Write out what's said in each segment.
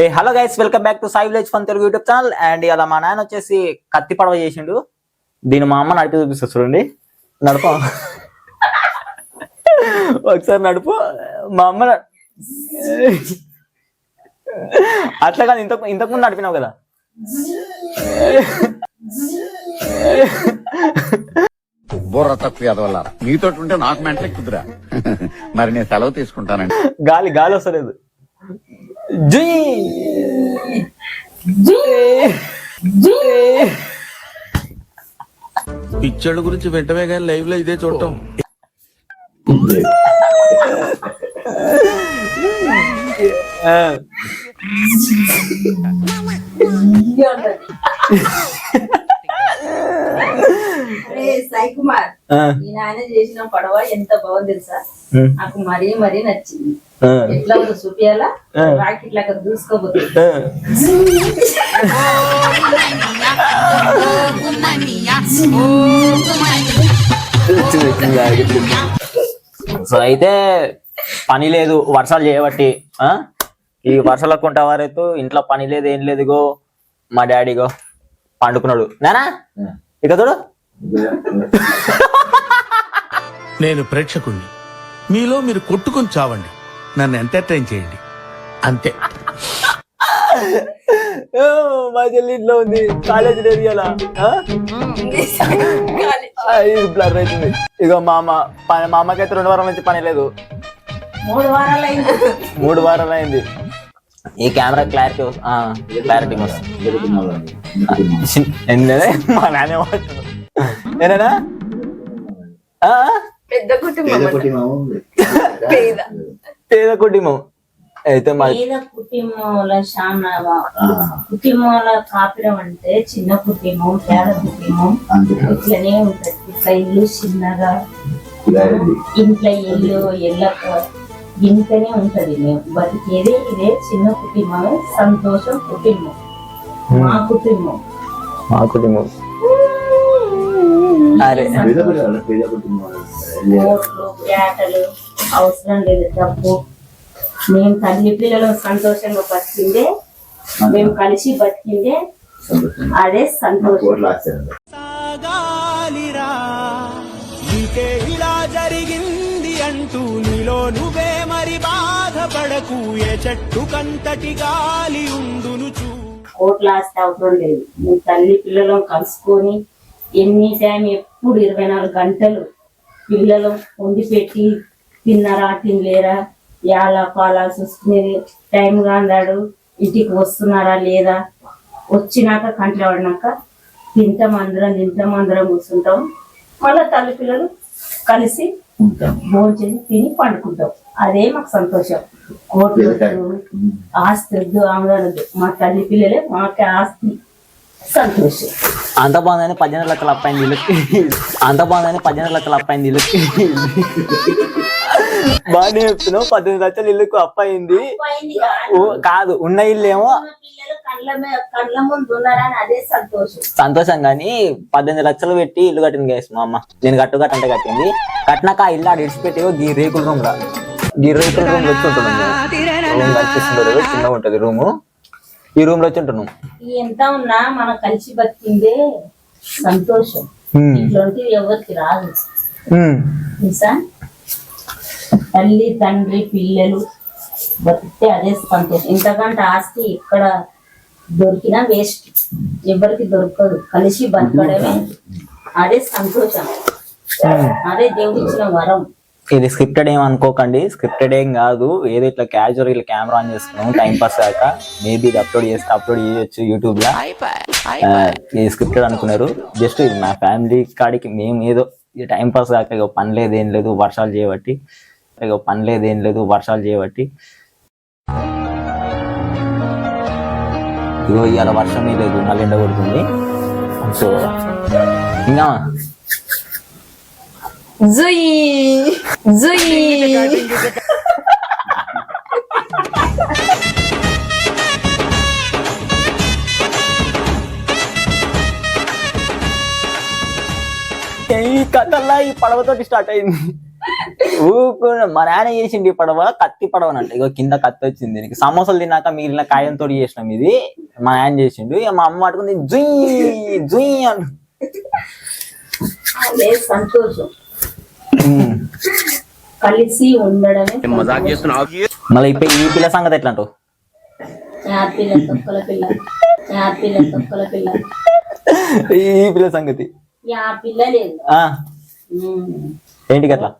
Hey hello guys welcome back to Sai village fun Telugu YouTube channel and ఇలా మా నాయన వచ్చేసి కత్తి పడవ చేసిండు. దీన్ని మా అమ్మ నడిపి చూపిస్తా చూడండి. నడప. ఒకసారి నడుపు. మా అమ్మ అట్లా కాదు ఇంతకు ఇంతకు ముందు నడిపినావు కదా. బుర్ర తక్కువ ఎదవల్ల మీతో ఉంటే నాకు మెంటలే కుదురా మరి నేను సెలవు తీసుకుంటానండి గాలి గాలి వస్తలేదు. జుయ్ పిచ్చోళ్ళ గురించి వెంటనే కానీ లైవ్లో ఇదే చూడటం. ఆ, సాయి కుమార్. ఆ, ఈ నాయన చేసిన పడవ ఎంత బాగుంది తెలుసా? ఉమ్, నాకు మరీ మరీ నచ్చింది. ఎట్లా ఉందో చూపియాలా. రాకెట్ లాగా దూసుకోబోతుంది. సో అయితే పని లేదు వర్షాలు చేయబట్టి ఆ? ఈ వర్షాలకు కొంటవారైతే ఇంట్లో పని లేదు ఏం లేదు ఇగో మా డాడీగో పండుకున్నాడు. నానా? ఇక చూడు. నేను ప్రేక్షకుణ్ణి. మీలో మీరు కొట్టుకొని చావండి. నన్ను ఎంటర్టైన్ చేయండి. అంతే. ఓ, మా చెల్లి ఇంట్లో ఉంది. కాలేజీ లేదు ఇలా ఇది బ్లర్ అవుతుంది ఇక మా అమ్మ పని- మా అమ్మకైతే రెండు వారాల నుంచి పని లేదు. మూడు వారాలు అయింది మూడు వారాలు అయింది ఈ కెమెరా క్లారిటీ క్లారిటీ మా నాన్న ఏనా పెద్ద కుటుంబం పేద. పేద కుటుంబం. అయితే కుటుంబంలో చాలా కుటుంబంలో కాపురం అంటే చిన్న కుటుంబం పేద కుటుంబం. ఇట్లనే ఉంటది. ఇట్లా ఇల్లు చిన్నగా ఇంట్లో ఇల్లు ఎల్లక ఇంతనే ఉంటది. మేము బతికేది ఇదే చిన్న కుటుంబమే సంతోషం కుటుంబం. మా కుటుంబం. మా కుటుంబం. అరే. అవసరం లేదు డబ్బు. మేము తల్లి పిల్లలు సంతోషంగా బతికిందే మేము కలిసి బతికిందే అదే సంతోషం. సాగాలిరా నీకే ఇలా జరిగింది అంటూ నీలో నువ్వే మరి బాధపడకు ఏ చెట్టు కంతటి గాలి ఉండును చూ. కోట్ల ఆస్తి అవసరం లేదు. మేము తల్లి పిల్లలం కలుసుకొని ఎన్ని టైం ఎప్పుడు ఇరవై నాలుగు గంటలు పిల్లలు వండి పెట్టి తిన్నారా తినలేరా యాల పాలా చూసుకునేది టైం కాందాడు ఇంటికి వస్తున్నారా లేదా? వచ్చినాక కంట్లో పడినాక తింటాం అందరం తింటాం అందరం కూర్చుంటాం. మళ్ళీ తల్లి పిల్లలు కలిసి భోజనం తిని పండుకుంటాం. అదే మాకు సంతోషం. కోట్లు ఆస్తి వద్దు ఆమెదొద్దు మా తల్లి పిల్లలే మాకే ఆస్తి. సంతోషం. అంత బాగుందని పద్దెనిమిది లక్షలు అప్పైంది వీళ్ళకి అంత బాగుందని పద్దెనిమిది లక్షలు అప్పైంది వీళ్ళకి బాగానే చెప్తున్నావు పద్దెనిమిది లక్షలు ఇల్లుకు అప్పయింది. కాదు ఉన్న ఇల్లు ఏమో సంతోషం. కానీ పద్దెనిమిది లక్షలు పెట్టి ఇల్లు కట్టింది గేస్ మా అమ్మ. నేను కట్టు కట్ట అంటే కట్టింది. కట్టినాక ఆ ఇల్లు ఆడ ఇడిచిపెట్టి గీ రేకుల రూమ్ రా గీ రేకుల రూమ్లో వచ్చి ఉంటున్నాం రూమ్ కనిపిస్తుంది కదా, చిన్నగా ఉంటది రూము. ఈ రూమ్లో వచ్చి ఉంటున్నాం ఎంత ఉన్నా మనం కలిసి బతికిందే సంతోషం. ఇట్లాంటి ఎవరికి రాదు. తెలుసా? తల్లి తండ్రి పిల్లలు బతికితే అదే సంతోషం. ఇంతకంటే ఆస్తి ఇక్కడ దొరికినా వేస్ట్. ఎవరికి దొరకదు. కలిసి బతకడమే అదే సంతోషం. అదే దేవుడు ఇచ్చిన వరం. ఇది స్క్రిప్టెడ్ ఏం అనుకోకండి. స్క్రిప్టెడ్ ఏం కాదు. ఏదో ఇట్లా క్యాజువల్ ఇట్లా కెమెరా ఆన్ చేసుకున్నాం. టైం పాస్ కాక మేబీ ఇది అప్లోడ్ చేస్తే అప్లోడ్ చేయొచ్చు యూట్యూబ్లో. ఇది స్క్రిప్టెడ్ అనుకున్నారు. జస్ట్ ఇది మా ఫ్యామిలీ కాడికి మేము ఏదో ఇది టైం పాస్ కాక ఇక పని లేదు ఏం లేదు వర్షాలు చేయబట్టి. ఇక పని లేదు ఏం లేదు వర్షాలు చేయబట్టి. ఇగో ఇవాళ వర్షం లేదు మళ్ళీ ఎండ కొడుతుంది. సో ఇంకా జుయి జుయి ఈ కథల్లా ఈ పడవతోటి స్టార్ట్ అయింది. ఊరుకున్న మా నాన్న చేసింది ఈ పడవ కత్తి పడవ అంటే. ఇగో కింద కత్తి వచ్చింది దీనికి. సమోసాలు తిన్నాక మిగిలిన కాయంతో చేసినాం ఇది. మా నాన్న చేసిండు. ఇక మా అమ్మ పట్టుకుంది జుయ్ జుయ్ అంటు. సంతోషం. కలిసి ఉండడమే మళ్ళీ ఇప్పుడు ఈ పిల్ల సంగతి ఎట్లా అంటావు ఈ పిల్ల సంగతి. ఏంటి అట్లా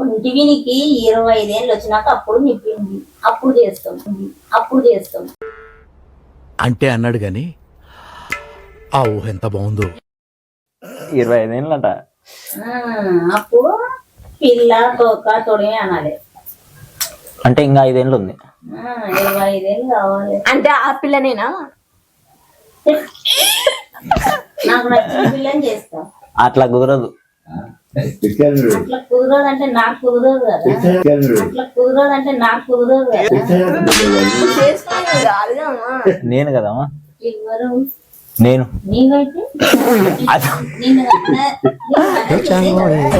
ఒంటికి నీకు ఇరవై ఐదేళ్ళు వచ్చినాక అప్పుడు నిప్పింది అప్పుడు చేస్తాం. అప్పుడు చేస్తాం. అంటే అన్నాడు గాని ఆ ఊహ ఎంత బాగుందో. ఇరవై ఐదేళ్ళు అంట ఆ, అప్పుడు పిల్ల తోక తొడిగి అనాలి. అంటే ఇంకా ఐదేళ్ళు ఉంది. ఆ, ఇరవై ఐదేళ్ళు కావాలి. అంటే ఆ పిల్లనేనా? నాకు నచ్చిన పిల్లని చేస్తా. అట్లా కుదరదు. అట్లా కుదరదు అంటే నాకు కుదరదు కదా. అట్లా కుదరదు అంటే నాకు కుదరదు కదా. చేసుకోవాలి కాదుగా అమ్మా. నేను కదమ్మా ఎవరు నేను. చేసే కదా.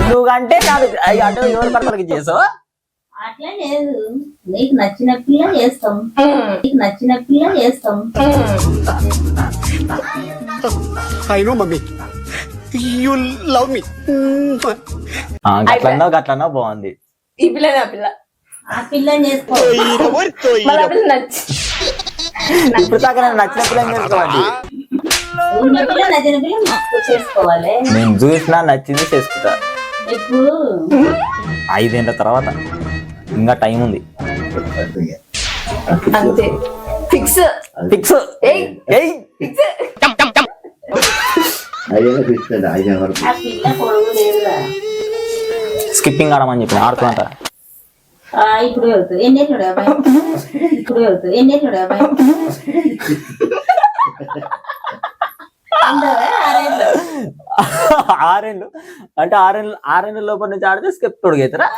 నువ్వు అంటే ఎవరి చేసావు? అట్లా లేదు. నీకు నచ్చిన పిల్ల చేస్తాం. నీకు నచ్చిన పిల్ల చేస్తాం. I know mummy you love me గట్లన్నావు బాగుంది. ఈ పిల్లనే ఆ పిల్ల. ఆ చేసుకో. పిల్ల నచ్చి ఇప్పుడు దాకా నచ్చిన పిల్ల పిల్ల చేసుకోవాలి నేను చూసినా నచ్చింది చేసుకుంటా. ఐదేళ్ళ తర్వాత. ఇంకా టైం ఉంది. అంతే. ఫిక్స్. స్కిప్పింగ్ ఆడమని చెప్పిన ఆడుతుంట ఇప్పుడు ఎన్నేళ్ళు అబ్బాయి? ఇప్పుడు ఎన్నేళ్ళు ఆరేళ్ళు? అంటే ఆరేళ్ళు ఆరేళ్ళ లోపల నుంచి ఆడితే స్కిప్ తొడిగైతారా?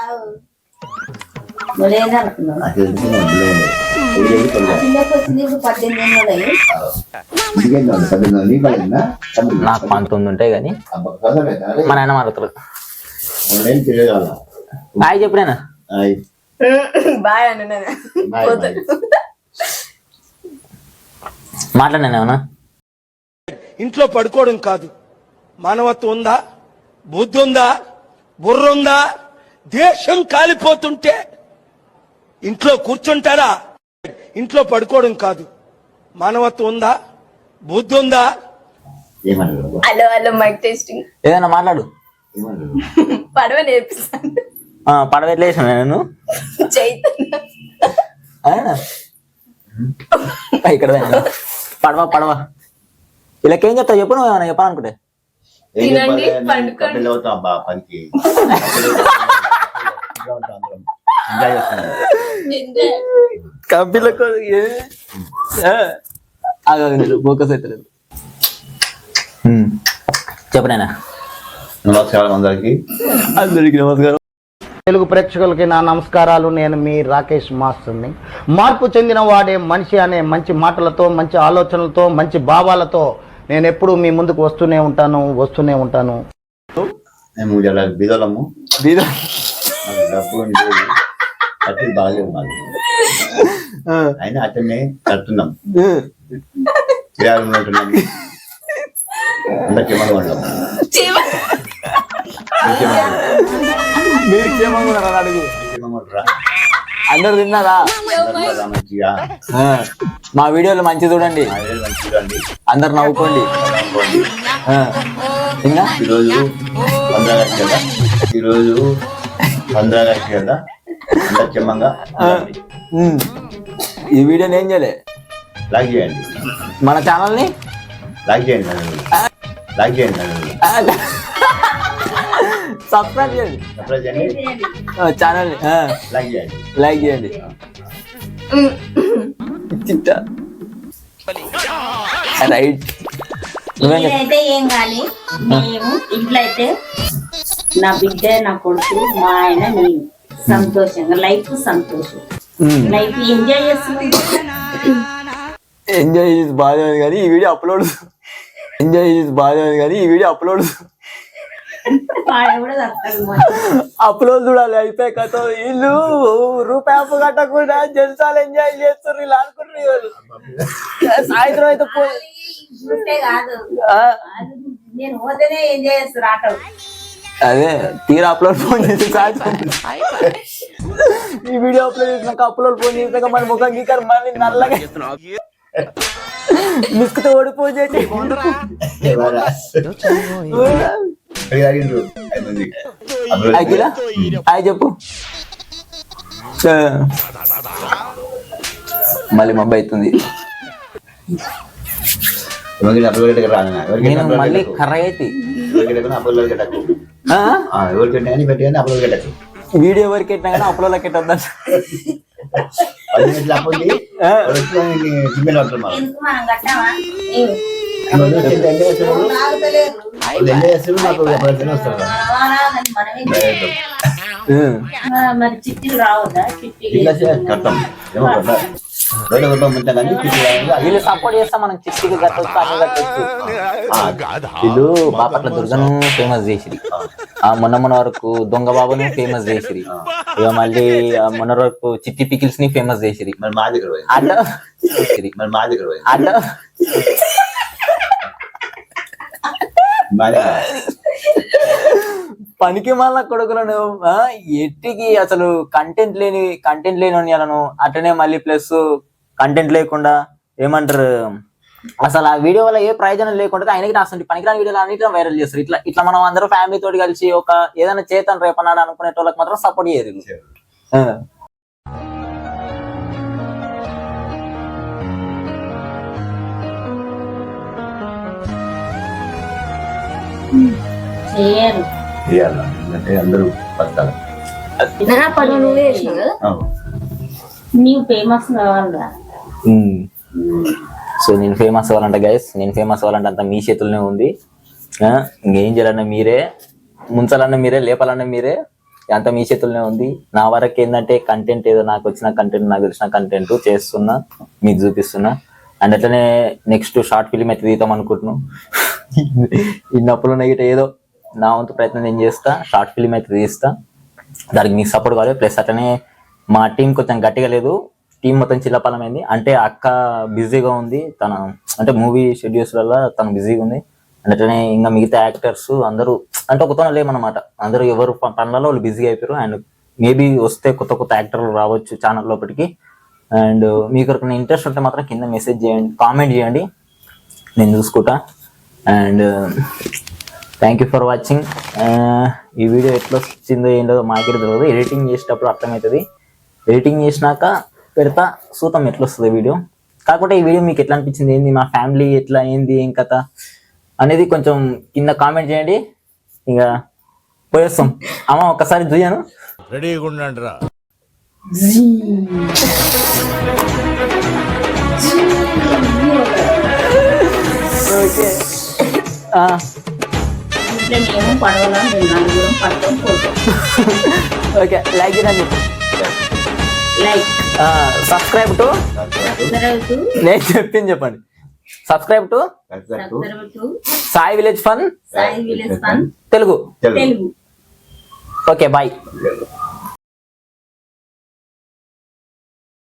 నాకు పంతొమ్మిది ఉంటాయి కానీ. మా నాయన మారుతారు హాయ్ చెప్పినా బాయ్ అన్న. మాట్లాడినా ఏమన్నా? ఇంట్లో పడుకోవడం కాదు. మానవత్వం ఉందా? బుద్ధి ఉందా? బుర్ర ఉందా? దేశం కాలిపోతుంటే ఇంట్లో కూర్చుంటారా ఇంట్లో పడుకోవడం కాదు. మానవత్వం ఉందా? బుద్ధి ఉందా? Hello hello mic testing. ఏదైనా మాట్లాడు. పడవ నేర్పిస్తాను ఆ, పడవ ఎట్లా వేసిన నేను? చైతన్య. ఇక్కడ. పడవ పడవ. వీళ్ళకేం చెప్తావు చెప్పు నువ్వు ఏమైనా చెప్పాలనుకుంటే తినండి పండుకోండి కంపెనీలకు ఫోకస్ అవుతలేదు చెప్పు నాయనా నమస్కారం అందరికి అందరికి నమస్కారం తెలుగు ప్రేక్షకులకి నా నమస్కారాలు. నేను మీ రాకేష్ మాస్టర్ని. మార్పు చెందిన వాడే మనిషి అనే మంచి మాటలతో మంచి ఆలోచనలతో మంచి భావాలతో నేను ఎప్పుడూ మీ ముందుకు వస్తూనే ఉంటాను వస్తూనే ఉంటాను. మేము ఇలా బీదలము బీద కట్టి అయినా అతన్ని కడుతున్నాం. ఉంటున్నాం. అందరికి మనం మీరు క్షేమంగా అడుగు? అందరు తిన్నారా మంచిగా మా వీడియోలు మంచి చూడండి చూడండి. అందరు నవ్వుకోండి అనుకోండి. ఆ, ఇంకా ఈరోజు కదా ఈరోజు పంద్రాగస్టు కదా అందరు క్షేమంగా ఉండండి. ఉమ్. ఈ వీడియోని ఏం చేయలే లైక్ చేయండి మన ఛానల్ని లైక్ చేయండి. లైక్ చేయండి. సబ్స్క్రైబ్ చేయండి. సబ్స్క్రైబ్ చేయండి. ఛానల్ని లైక్ చేయండి. లైక్ చేయండి. రైట్ ఏం కానీ మేము ఇంట్లో అయితే నా బిడ్డ నా కొడుకు మా ఆయన నేను. సంతోషంగా లైఫ్ సంతోషం. లైఫ్ ఎంజాయ్ చేస్తుంది. ఎంజాయ్ చేసి బాగా కానీ ఈ వీడియో అప్లోడ్ ఎంజాయ్ చేసి బాగా కానీ ఈ వీడియో అప్లోడ్ వాడు కూడా తప్పదు మరి. అప్లోడ్ చూడాలి అయిపోయి కథ వీళ్ళు రూపాయి అప్పు కట్టకుండా జల్సాలు ఎంజాయ్ చేస్తారు ఇలా అనుకుంటారు వీళ్ళు. సాయంత్రం అయితే అది తీరా అప్లోడ్ ఫోన్ చేసి సాయంత్రం. ఈ వీడియో అప్లోడ్ చేసినాక అప్లోడ్ ఫోన్ చేసినాక మన ముఖం గీకర్ మళ్ళీ నల్లగా మిస్కుతో ఓడిపోయేటి అఖిల హాయ్ చెప్పు. ఆ. మళ్ళీ మబ్బు అవుతుంది. నేను మళ్ళీ కర్ర అయితే వీడియో వరకు ఎట్టినా కానీ అప్లోడ్ ఎట్టద్దా ఎందుకు మనం కట్టామా ఆగుతలేదు మనవారా, దాన్ని మనమే ఆ, వీళ్ళు సపోర్ట్ చేస్తా మనం చిట్టికి కట్టొచ్చు అన్ని కట్టొచ్చు వీళ్ళు బాపట్ల దుర్గను ఫేమస్ చేసిరి ఆ మొన్న మొన్న వరకు దొంగ బాబుని ఫేమస్ చేసిరి ఇక మళ్ళీ మొన్న వరకు చిట్టి పికిల్స్ని ఫేమస్ చేసిరి మరి మా దగ్గర అట్లా మరి మా దగ్గర అట్లా మా దగ్గర పనికి మళ్ళా కొడుకులను ఎట్టికి అసలు కంటెంట్ లేని కంటెంట్ లేని వాళ్ళను అట్లనే మళ్ళీ ప్లస్ కంటెంట్ లేకుండా ఏమంటారు అసలు ఆ వీడియో వల్ల ఏ ప్రయోజనం లేకుండా ఆయనకి అసలు పనికిరాని వీడియోలు అన్నిటిని వైరల్ చేస్తారు. ఇట్లా ఇట్లా మనం అందరూ ఫ్యామిలీ తోటి కలిసి ఒక ఏదైనా చేతాను రేపన్నాడు అనుకునే వాళ్ళకి మాత్రం సపోర్ట్ చేయరు. చేయరు చేయాలి. ఎందుకంటే అందరూ బతకాలి నా పనులు నువ్వే చేసినావు కదా? అవును. నీవు ఫేమస్ కావాలరా. సో నేను ఫేమస్ అవ్వాలంటే గైస్ నేను ఫేమస్ అవ్వాలంటే అంత మీ చేతుల్లోనే ఉంది. ఆ, ఇంకేం చేయాలన్నా మీరే ముంచాలన్నా మీరే లేపాలన్నా మీరే అంత మీ చేతుల్లోనే ఉంది. నా వరకు ఏంటంటే కంటెంట్ ఏదో నాకు వచ్చిన కంటెంట్ నాకు తెలిసిన కంటెంట్ చేస్తున్నా మీకు చూపిస్తున్నా. అండ్ అట్లనే నెక్స్ట్ షార్ట్ ఫిలిం అయితే తీద్దాం అనుకుంటున్నాం. ఇన్నప్పుడు నైట్ ఏదో నా వంతు ప్రయత్నం నేను చేస్తా షార్ట్ ఫిలిం అయితే తీస్తా. దానికి మీకు సపోర్ట్ కావాలి. ప్లస్ అట్లనే మా టీం కొంచెం గట్టిగా లేదు. టీం మొత్తం చిల్లపాలమైంది అంటే అక్క బిజీగా ఉంది. తన అంటే మూవీ షెడ్యూల్స్ తను బిజీగా ఉంది. అండ్ అట్లనే ఇంకా మిగతా యాక్టర్స్ అందరూ అంటే ఒకతోనే లేమన్నమాట. అందరూ ఎవరు పనులలో వాళ్ళు బిజీగా అయిపోయారు. అండ్ మేబీ వస్తే కొత్త కొత్త యాక్టర్లు రావచ్చు ఛానల్ లోపలికి అండ్ మీకు ఎవరికైనా ఇంట్రెస్ట్ ఉంటే మాత్రం కింద మెసేజ్ చేయండి కామెంట్ చేయండి. నేను చూసుకుంటా. And thank you for watching ఈ వీడియో ఎట్లా వచ్చిందో ఏంటో మాకే తెలియదు. ఎడిటింగ్ చేసేటప్పుడు అర్థమవుతుంది. ఎడిటింగ్ చేసినాక పెడతా సూతం ఎట్లా వస్తుంది వీడియో కాకపోతే ఈ వీడియో మీకు ఎట్లా అనిపించింది? ఏంది? మా ఫ్యామిలీ ఎట్లా? ఏంది? ఏం కథ? అనేది కొంచెం కింద కామెంట్ చేయండి. ఇక పోయేస్తాం. అమ్మ ఒక్కసారి చూయాను. రెడీగా ఉండండి ఓకే ఇంట్లో మేము పడవలా మేము నలుగురం పడతాం పోతాం ఓకే లైక్ చేయండి లైక్ సబ్స్క్రైబ్ టు నేను చెప్పింది చెప్పండి. Subscribe to Sai village fun Sai village fun Telugu Telugu okay bye